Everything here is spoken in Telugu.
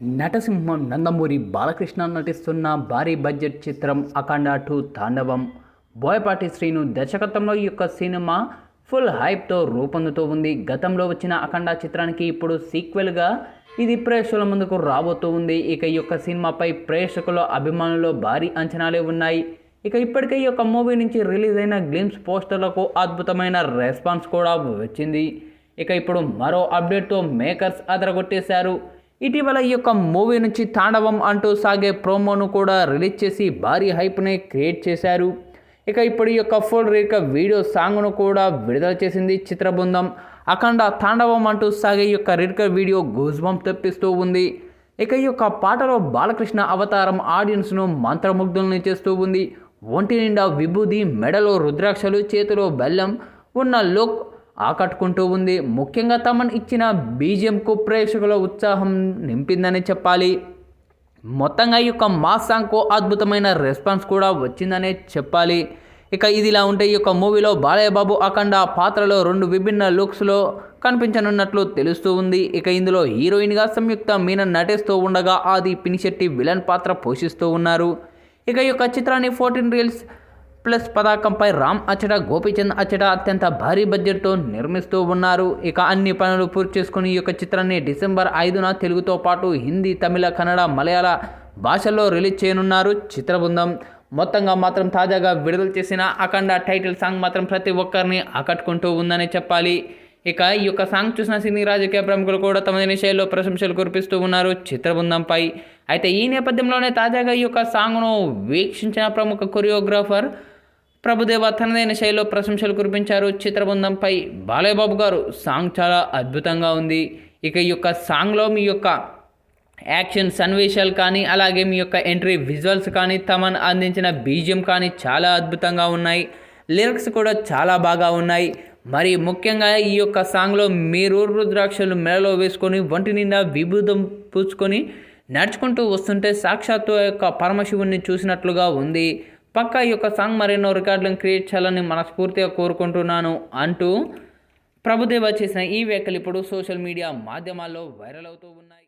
నటసింహం నందమూరి బాలకృష్ణ నటిస్తున్న భారీ బడ్జెట్ చిత్రం అఖండ టూ తాండవం. బోయపాటి శ్రీను దర్శకత్వంలో ఈ యొక్క సినిమా ఫుల్ హైప్తో రూపొందుతూ ఉంది. గతంలో వచ్చిన అఖండ చిత్రానికి ఇప్పుడు సీక్వెల్గా ఇది ప్రేక్షకుల ముందుకు రాబోతూ ఉంది. ఇక ఈ యొక్క సినిమాపై ప్రేక్షకుల అభిమానులు భారీ అంచనాలే ఉన్నాయి. ఇక ఇప్పటికే ఈ యొక్క మూవీ నుంచి రిలీజ్ అయిన గ్లిమ్స్ పోస్టర్లకు అద్భుతమైన రెస్పాన్స్ కూడా వచ్చింది. ఇక ఇప్పుడు మరో అప్డేట్తో మేకర్స్ అదరగొట్టేశారు. ఇటీవల ఈ యొక్క మూవీ నుంచి తాండవం అంటూ సాగే ప్రోమోను కూడా రిలీజ్ చేసి భారీ హైప్ని క్రియేట్ చేశారు. ఇక ఇప్పుడు ఈ యొక్క ఫుల్ రేక వీడియో సాంగ్ను కూడా విడుదల చేసింది చిత్రబృందం. అఖండ తాండవం అంటూ సాగే ఈ యొక్క రిడ్కర్ వీడియో గూజ్బం తెప్పిస్తూ ఉంది. ఇక ఈ యొక్క పాటలో బాలకృష్ణ అవతారం ఆడియన్స్ను మంత్రముగ్ధుల్ని చేస్తూ ఉంది. ఒంటి నిండా విభూది మెడలో రుద్రాక్షలు చేతిలో బెల్లం ఉన్న లుక్ ఆకట్టుకుంటూ ఉంది. ముఖ్యంగా తమన్ ఇచ్చిన బీజిఎంకు ప్రేక్షకుల ఉత్సాహం నింపిందని చెప్పాలి. మొత్తంగా ఈ యొక్క మాస్ సాంగ్కు అద్భుతమైన రెస్పాన్స్ కూడా వచ్చిందనే చెప్పాలి. ఇక ఇదిలా ఉంటే ఈ యొక్క మూవీలో బాలయ్యబాబు అఖండ పాత్రలో రెండు విభిన్న లుక్స్లో కనిపించనున్నట్లు తెలుస్తూ ఉంది. ఇక ఇందులో హీరోయిన్గా సంయుక్త మీనన్ నటిస్తూ ఉండగా ఆది పినిశెట్టి విలన్ పాత్ర పోషిస్తూ ఉన్నారు. ఇక ఈ యొక్క చిత్రాన్ని ఫోర్టీన్ రీల్స్ ప్లస్ పతాకంపై రామ్ అచ్చట గోపీచంద్ అచ్చట అత్యంత భారీ బడ్జెట్తో నిర్మిస్తూ ఉన్నారు. ఇక అన్ని పనులు పూర్తి చేసుకుని ఈ యొక్క చిత్రాన్ని డిసెంబర్ ఐదున తెలుగుతో పాటు హిందీ తమిళ కన్నడ మలయాళ భాషల్లో రిలీజ్ చేయనున్నారు చిత్రబృందం. మొత్తంగా మాత్రం తాజాగా విడుదల చేసిన అఖండ టైటిల్ సాంగ్ మాత్రం ప్రతి ఒక్కరిని ఆకట్టుకుంటూ ఉందని చెప్పాలి. ఇక ఈ యొక్క సాంగ్ చూసిన సినీ రాజకీయ ప్రముఖులు కూడా తమ నిషయాల్లో ప్రశంసలు కురిపిస్తూ ఉన్నారు చిత్రబృందంపై. అయితే ఈ నేపథ్యంలోనే తాజాగా ఈ యొక్క సాంగ్ను వీక్షించిన ప్రముఖ కొరియోగ్రాఫర్ ప్రభుదేవ తనదైన శైలిలో ప్రశంసలు కురిపించారు. చిత్రబృందంపై బాలయ్యబాబు గారు సాంగ్ చాలా అద్భుతంగా ఉంది. ఇక ఈ యొక్క సాంగ్లో మీ యొక్క యాక్షన్ సన్నివేశాలు కానీ అలాగే మీ యొక్క ఎంట్రీ విజువల్స్ కానీ తమన్ అందించిన బీజియం కానీ చాలా అద్భుతంగా ఉన్నాయి. లిరిక్స్ కూడా చాలా బాగా ఉన్నాయి. మరి ముఖ్యంగా ఈ యొక్క సాంగ్లో మీరు రుద్రాక్షలు మెడలో వేసుకొని ఒంటి నిండా విభూతం పూసుకొని నడుచుకుంటూ వస్తుంటే సాక్షాత్తు యొక్క పరమశివుణ్ణి చూసినట్లుగా ఉంది. పక్క ఈ యొక్క సాంగ్ మరెన్నో రికార్డులను క్రియేట్ చేయాలని మనస్ఫూర్తిగా కోరుకుంటున్నాను అంటూ ప్రభుదేవ చేసిన ఈ వ్యాఖ్యలు ఇప్పుడు సోషల్ మీడియా మాధ్యమాల్లో వైరల్ అవుతూ ఉన్నాయి.